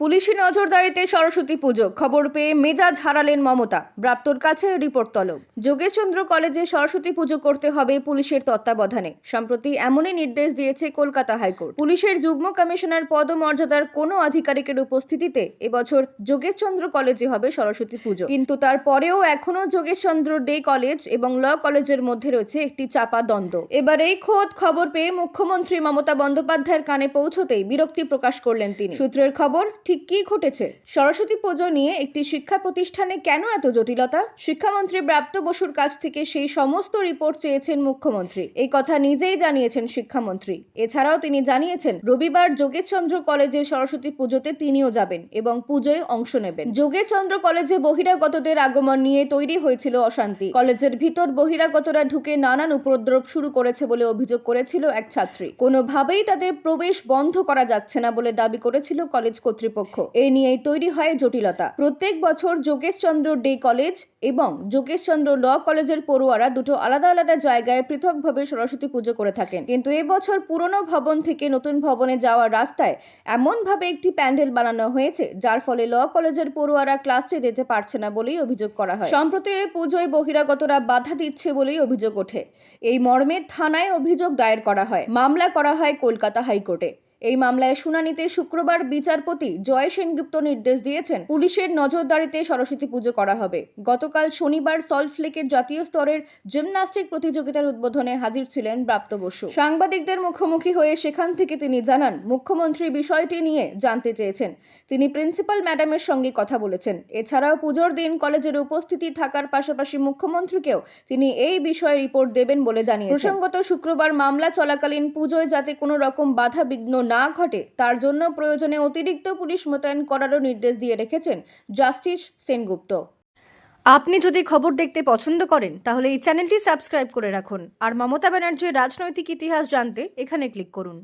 পুলিশি নজরদারিতে সরস্বতী পুজো। খবর পেয়ে মেজাজ হারালেন মমতা। ব্রাপ্তর কাছে রিপোর্ট তলব। যোগেশচন্দ্র কলেজে সরস্বতী পুজো করতে হবে পুলিশের তত্ত্বাবধানে। সম্প্রতি এমনই নির্দেশ দিয়েছে কলকাতা হাইকোর্ট। পুলিশের যুগ্ম কমিশনার পদমর্যাদার কোনো আধিকারিকের উপস্থিতিতে এবছর যোগেশচন্দ্র কলেজে হবে সরস্বতী পুজো। কিন্তু তারপরেও এখনও যোগেশচন্দ্র ডে কলেজ এবং ল কলেজের মধ্যে রয়েছে একটি চাপা দ্বন্দ্ব। এবার এই খোদ খবর পেয়ে মুখ্যমন্ত্রী মমতা বন্দ্যোপাধ্যায়ের কানে পৌঁছতেই বিরক্তি প্রকাশ করলেন তিনি। সূত্রের খবর ঠিক কী ঘটেছে? সরস্বতী পুজো নিয়ে একটি শিক্ষা প্রতিষ্ঠানে কেন এত জটিলতা? শিক্ষামন্ত্রী ব্রাপ্ত বসুর কাছ থেকে সেই সমস্ত রিপোর্ট চেয়েছেন মুখ্যমন্ত্রী। এই কথা নিজেই জানিয়েছেন শিক্ষামন্ত্রী। এছাড়াও তিনি জানিয়েছেন, রবিবার যোগেশচন্দ্র কলেজে সরস্বতী পুজোতে তিনিও যাবেন এবং পুজোয় অংশ নেবেন। যোগেশচন্দ্র কলেজে বহিরাগতদের আগমন নিয়ে তৈরি হয়েছিল অশান্তি। কলেজের ভিতর বহিরাগতরা ঢুকে নানান উপদ্রব শুরু করেছে বলে অভিযোগ করেছিল এক ছাত্রী। কোনোভাবেই তাদের প্রবেশ বন্ধ করা যাচ্ছে না বলে দাবি করেছিল কলেজ কর্তৃপক্ষ। এ নিয়েই তৈরি হয় জটিলতা। প্রত্যেক বছর যোগেশচন্দ্র ডে কলেজ এবং যোগেশচন্দ্র ল কলেজের পড়ুয়ারা দুটো আলাদা আলাদা জায়গায় পৃথকভাবে সরস্বতী পুজো করে থাকেন। কিন্তু এবছর পুরনো ভবন থেকে নতুন ভবনে যাওয়ার রাস্তায় এমনভাবে একটি প্যান্ডেল বানানো হয়েছে, যার ফলে ল কলেজের পড়ুয়ারা ক্লাসে যেতে পারছে না বলেই অভিযোগ করা হয়। সম্প্রতি এই পুজোয় বহিরাগতরা বাধা দিচ্ছে বলেই অভিযোগ ওঠে। এই মর্মে থানায় অভিযোগ দায়ের করা হয়। মামলা করা হয় কলকাতা হাইকোর্টে। এই মামলায় শুনানিতে শুক্রবার বিচারপতি জয় সেনগুপ্ত নির্দেশ দিয়েছেন পুলিশের নজরদারিতে সরস্বতী পুজো করা হবে। গতকাল শনিবার সল্টলেকের জাতীয় স্তরের জিমন্যাস্টিক প্রতিযোগিতার উদ্বোধনে হাজির ছিলেন প্রাপ্ত বসু। সাংবাদিকদের মুখোমুখি হয়ে সেখান থেকে তিনি জানান, মুখ্যমন্ত্রী বিষয়টি নিয়ে জানতে চেয়েছেন। তিনি প্রিন্সিপাল ম্যাডামের সঙ্গে কথা বলেছেন। এছাড়াও পুজোর দিন কলেজের উপস্থিতি থাকার পাশাপাশি মুখ্যমন্ত্রীকেও তিনি এই বিষয়ে রিপোর্ট দেবেন বলে জানিয়েছেন। প্রসঙ্গত, শুক্রবার মামলা চলাকালীন পুজোয় যাতে কোনো রকম বাধা বিঘ্ন না ঘটে, তার জন্য প্রয়োজনে অতিরিক্ত পুলিশ মোতায়েন করারও নির্দেশ দিয়ে রেখেছেন জাস্টিস সেনগুপ্ত। আপনি যদি খবর দেখতে পছন্দ করেন, তাহলে এই চ্যানেলটি সাবস্ক্রাইব করে রাখুন। আর মমতা ব্যানার্জির রাজনৈতিক ইতিহাস জানতে এখানে ক্লিক করুন।